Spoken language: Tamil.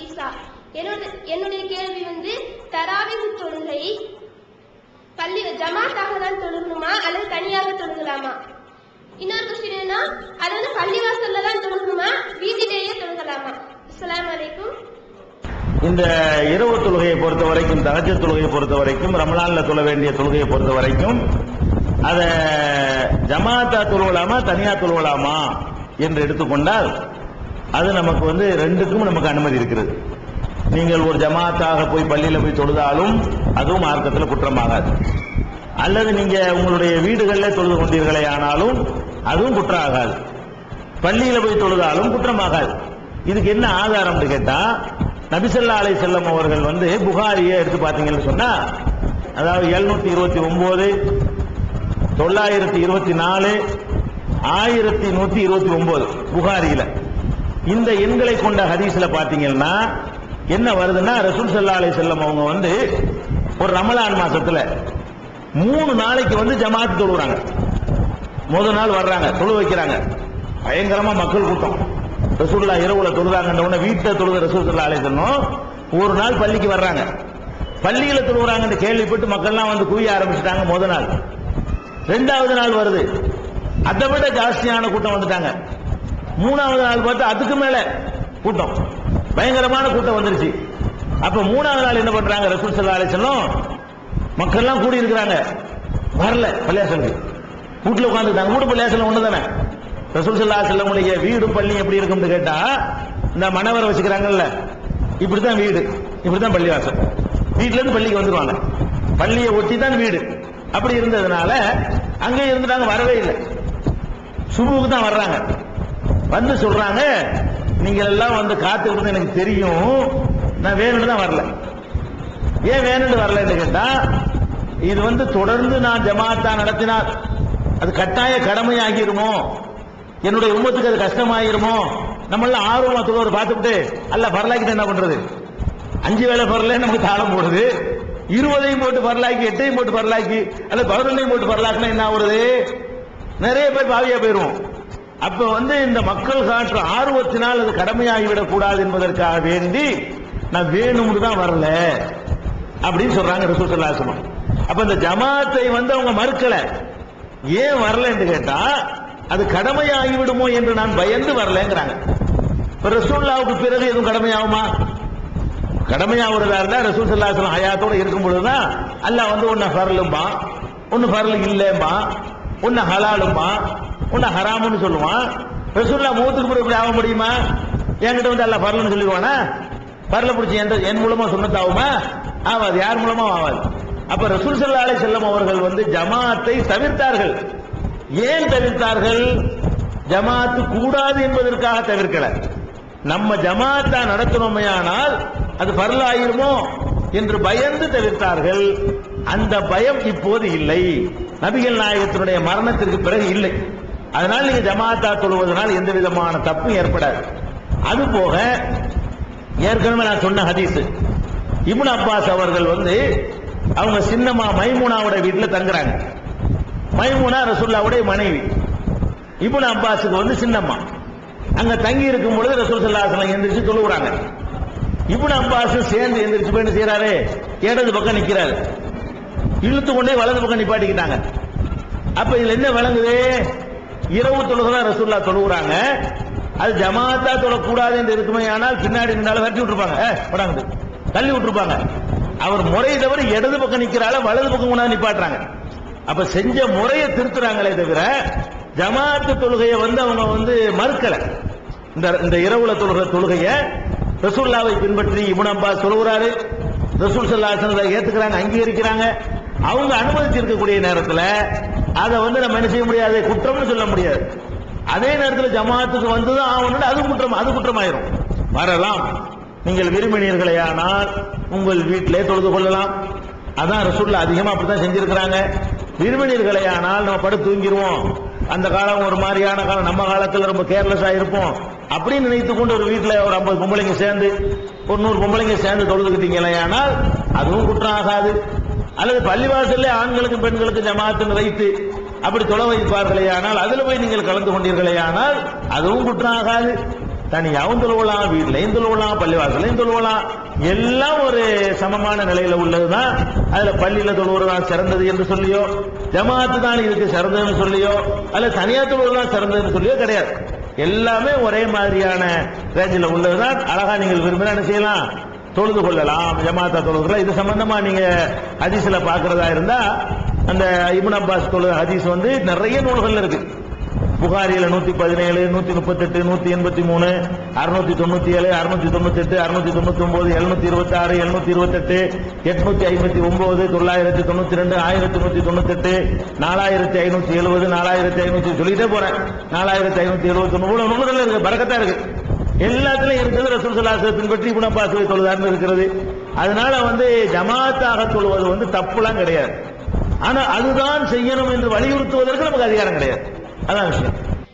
நஃபீசா என்னோட என்னுடைய கேள்வி வந்து தராவிகு தொழுகை பள்ளி ஜமாத்தாக தான் தொழுகணுமா அல்லது தனியாக தொழுகலாமா? இன்னொரு கொஸ்டின் என்னன்னா அது வந்து பள்ளிவாசல்ல தான் தொழுகணுமா வீட்டிலேயே தொழுகலாமா? அஸ்லாம் அலைக்கும். இந்த இரவு தொழுகையை பொறுத்த வரைக்கும் தகஜ தொழுகையை பொறுத்த வரைக்கும் ரமலான்ல தொழ வேண்டிய தொழுகையை பொறுத்த வரைக்கும் அதை ஜமாத்தா தொழுவலாமா தனியா தொழுவலாமா என்று எடுத்துக்கொண்டால் அது நமக்கு வந்து ரெண்டுக்கும் நமக்கு அனுமதி இருக்கிறது. நீங்கள் ஒரு ஜமாத்தாக போய் பள்ளியில் போய் தொழுதாலும் அதுவும் மார்க்கத்தில் குற்றமாகாது. அல்லது நீங்கள் உங்களுடைய வீடுகளில் தொழுது கொண்டீர்களே ஆனாலும் அதுவும் குற்றம் ஆகாது பள்ளியில் போய் தொழுதாலும் குற்றமாகாது. இதுக்கு என்ன ஆதாரம்னு கேட்டால் நபிசல்லா அலை செல்லம் அவர்கள் வந்து புகாரியை எடுத்து பார்த்தீங்கன்னு சொன்னால் அதாவது எழுநூற்றி இருபத்தி ஒம்பது தொள்ளாயிரத்தி இருபத்தி நாலு ஆயிரத்தி நூற்றி இருபத்தி ஒம்பது புகாரியில். இந்த எண்களை கொண்ட ஹதீஸ்ல பாத்தீங்கன்னா என்ன வருதுன்னா ரசூல் சல்லா அலி செல்லம் அவங்க வந்து ஒரு ரமலான் மாசத்துல மூணு நாளைக்கு வந்து ஜமாத் தொழுகிறாங்க முதல் நாள் வர்றாங்க தொழு வைக்கிறாங்க. பயங்கரமா மக்கள் கூட்டம். ரசூல்லா இரவுல தொழுதாங்கன்ற உடனே வீட்டில் தொழுத ரசூல் சல்லா அலி செல்லம் ஒரு நாள் பள்ளிக்கு வர்றாங்க. பள்ளியில தொழுகிறாங்கன்னு கேள்விப்பட்டு மக்கள்லாம் வந்து குவிய ஆரம்பிச்சிட்டாங்க முதல் நாள். ரெண்டாவது நாள் வருது. அதை விட ஜாஸ்தியான கூட்டம் வந்துட்டாங்க. மூணாவது நாள் பார்த்தா அதுக்கு மேல கூட்டம். பயங்கரமான கூட்டம் வந்துருச்சு. அப்ப மூணாவது நாள் என்ன பண்றாங்க? ரசூல் சல்லா அலிசல்லம் மக்கள் எல்லாம் கூடி இருக்கிறாங்க. வரல பள்ளியாசலுக்கு. வீட்டுல உட்காந்துட்டாங்க வீடு பள்ளியாசலம் ஒண்ணு தானே? ரசூல் சல்லா செல்லமுடைய வீடு பள்ளி எப்படி இருக்கும்னு கேட்டா இந்த மணவரை வச்சுக்கிறாங்கல்ல இப்படிதான் வீடு இப்படிதான் பள்ளிவாசல். வீட்டுல இருந்து பள்ளிக்கு வந்துருவாங்க. பள்ளியை ஒட்டி தான் வீடு. அப்படி இருந்ததுனால அங்கே இருந்துட்டாங்க வரவே இல்லை. சுபுக்கு தான் வர்றாங்க. வந்து சொல்றாங்க. நீங்க எல்லாம் வந்து காத்துக்கிட்டு எனக்கு தெரியும். நான் வேணும்னு தான் வரல. ஏன் வேணும்னு வரலன்னு கேட்டா இது வந்து தொடர்ந்து நான் ஜமாத்தா நடத்தினால் அது கட்டாய கடமையாகிருமோ? என்னுடைய உண்மத்துக்கு அது கஷ்டமாயிருமோ? நம்மள ஆர்வமா தொழுவர் பார்த்துட்டு அல்ல பரலாக்கிட்டு என்ன பண்றது? அஞ்சு வேலை பரல நமக்கு தாளம் போடுது. இருபதையும் போட்டு பரலாக்கி எட்டையும் போட்டு பரலாக்கி அல்ல பதினொன்னையும் போட்டு பரலாக்குனா என்ன ஆகுறது? நிறைய பேர் பாவியா போயிருவோம். அப்ப வந்து இந்த மக்கள் காற்று ஆர்வத்தினால் அது கடமையாகிவிடக் கூடாது என்பதற்காக வேண்டி நான் வேணும்னு தான் வரல அப்படின்னு சொல்றாங்க ரசூல் அப்ப இந்த ஜமாத்தை வந்து அவங்க மறுக்கல. ஏன் வரலன்னு கேட்டா அது கடமையாகி விடுமோ என்று நான் பயந்து வரலங்கிறாங்க. இப்ப ரசூல்லாவுக்கு பிறகு எதுவும் கடமையாகுமா? கடமையாகிறதா இருந்தா ரசூல் ஸல்லல்லாஹு ஹயாத்தோட இருக்கும் பொழுதுதான் அல்ல வந்து ஒன்னு ஃபர்லும்பா ஒன்னு ஃபர்ல் இல்லம்பா ஒன்னு ஹலாலும்பா உன்னை ஹராமுன்னு சொல்லுவான். ரசூல்லா மூத்துக்கு பிறகு இப்படி ஆக முடியுமா? என்கிட்ட வந்து எல்லாம் ஃபர்லுன்னு சொல்லிடுவானா? ஃபர்ல பிடிச்சி எந்த என் மூலமா சுண்ணத்தாகுமா ஆகாது. யார் மூலமா ஆகாது. அப்ப ரசூல் சல்லா அலைஹி செல்லம் அவர்கள் வந்து ஜமாத்தை தவிர்த்தார்கள். ஏன் தவிர்த்தார்கள்? ஜமாத்து கூடாது என்பதற்காக தவிர்க்கல. நம்ம ஜமாத்தா நடத்தணுமையானால் அது பரலாயிருமோ என்று பயந்து தவிர்த்தார்கள். அந்த பயம் இப்போது இல்லை. நபிகள் நாயகத்தினுடைய மரணத்திற்கு பிறகு இல்லை. அதனால் நீங்க ஜமாத்தா தொழுவதனால் எந்த விதமான தப்பும் ஏற்படாது. அது போக ஏற்கனவே நான் சொன்ன ஹதீஸ். இப்னு அப்பாஸ் அவர்கள் வந்து அவங்க சின்னம்மா மைமூனாவோட வீட்டில் தங்குறாங்க. மைமூனா ரசுல்லாவுடைய மனைவி. இப்னு அப்பாஸுக்கு வந்து சின்னம்மா. அங்க தங்கி இருக்கும் பொழுது ரசூல் சல்லாஹ் எந்திரிச்சு தொழுகிறாங்க இப்னு அப்பாஸ் சேர்ந்து எந்திரிச்சு போய் செய்யறாரு இடது பக்கம் நிக்கிறாரு. இழுத்து கொண்டே வலது பக்கம் நிப்பாட்டிக்கிட்டாங்க. அப்ப இதுல என்ன விளங்குது? இரவு தொழுகை ரசூல்லா தொழுகிறாங்க அது ஜமாத்தா தொழக்கூடாது என்று இருக்குமே ஆனால் பின்னாடி இருந்தாலும் விரட்டி விட்டுருப்பாங்க. ஏ, தள்ளி விட்டுருப்பாங்க. அவர் முறை தவிர இடது பக்கம் நிக்கிறால வலது பக்கம் கொண்டாந்து நிப்பாட்டுறாங்க. அப்ப செஞ்ச முறையை திருத்துறாங்களே தவிர ஜமாத்து தொழுகையை வந்து அவங்க வந்து மறுக்கல. இந்த இந்த இரவுல தொழுகிற தொழுகையை ரசூல்லாவை பின்பற்றி இப்னு அப்பா சொல்கிறாரு ரசூல் சல்லாஹ் ஏத்துக்கிறாங்க அங்கீகரிக்கிறாங்க. அவங்க அனுமதிச்சிருக்கக்கூடிய நேரத்தில் அதை வந்து நம்ம என்ன செய்ய முடியாது? குற்றம்னு சொல்ல முடியாது. அதே நேரத்தில் ஜமாத்துக்கு வந்துதான் ஆகணும் அது குற்றம் அது குற்றமாயிரும். வரலாம். நீங்கள் விரும்பினீர்களே ஆனால் உங்கள் வீட்டிலே தொழுது கொள்ளலாம். அதான் ரசூல்ல அதிகமா அப்படித்தான் செஞ்சிருக்கிறாங்க. விரும்பினீர்களே ஆனால் நம்ம படுத்து தூங்கிடுவோம் அந்த காலம் ஒரு மாதிரியான காலம். நம்ம காலத்தில் ரொம்ப கேர்லெஸ்ஸா இருப்போம். அப்படின்னு நினைத்து கொண்டு ஒரு வீட்டில் ஒரு ஐம்பது பொம்பளைங்க சேர்ந்து ஒரு நூறு பொம்பளைங்க சேர்ந்து தொழுதுக்கிட்டீங்களே ஆனால் அதுவும் குற்றம் ஆகாது. அல்லது பள்ளிவாசல்ல ஆண்களுக்கும் பெண்களுக்கும் ஜமாத்துன்னு வைத்து அப்படி தொலை வைப்பார்களே ஆனால் அதுல போய் நீங்கள் கலந்து கொண்டீர்களே ஆனால் அதுவும் குற்றம் ஆகாது தனியாகவும் தொழுவலாம் வீட்டிலையும் தொழுவலாம் பள்ளிவாசலையும் தொழுவலாம் எல்லாம் ஒரு சமமான நிலையில உள்ளதுதான். அதுல பள்ளியில தொழுவுறதான் சிறந்தது என்று சொல்லியோ ஜமாத்து தான் இதுக்கு சிறந்ததுன்னு சொல்லியோ அல்ல தனியா தொழுவுறதான் சிறந்ததுன்னு சொல்லியோ கிடையாது. எல்லாமே ஒரே மாதிரியான ரேஞ்சில் உள்ளதுதான். அழகா நீங்கள் விரும்பினா என்ன செய்யலாம்? தொழுது கொள்ளலாம் ஜமாத்தா தொழுதுலாம் இது சம்பந்தமா நீங்க ஹதீஸ்ல பாக்குறதா இருந்தா அந்த இப்னு அப்பாஸ் தொழு ஹதீஸ் வந்து நிறைய நூல்கள் இருக்கு. புகாரியில நூத்தி பதினேழு நூத்தி முப்பத்தெட்டு நூத்தி எண்பத்தி மூணு அறுநூத்தி தொண்ணூத்தி ஏழு அறுநூத்தி தொண்ணூத்தி எட்டு அறுநூத்தி தொண்ணூத்தி ஒன்பது எழுநூத்தி இருபத்தி ஆறு எழுநூத்தி இருபத்தெட்டு எட்நூத்தி ஐம்பத்தி ஒன்பது தொள்ளாயிரத்தி தொண்ணூத்தி ரெண்டு ஆயிரத்தி நூத்தி தொண்ணூத்தி எட்டு நாலாயிரத்தி ஐநூத்தி எழுபது நாலாயிரத்தி ஐநூத்தி சொல்லிட்டே போறேன். நாலாயிரத்தி ஐநூத்தி எழுபத்தி ஒன்பது நூல்கள் இருக்கு பறக்கத்தான் இருக்கு. எல்லாத்துலயும் இருக்கிறது ரசூல் சலாசத்தை பின்பற்றி குணப்பாசுவை தொழுதார்னு இருக்கிறது. அதனால வந்து ஜமாத்தாக தொழுவது வந்து தப்புலாம் கிடையாது. ஆனா அதுதான் செய்யணும் என்று வலியுறுத்துவதற்கு நமக்கு அதிகாரம் கிடையாது. அதான் விஷயம்.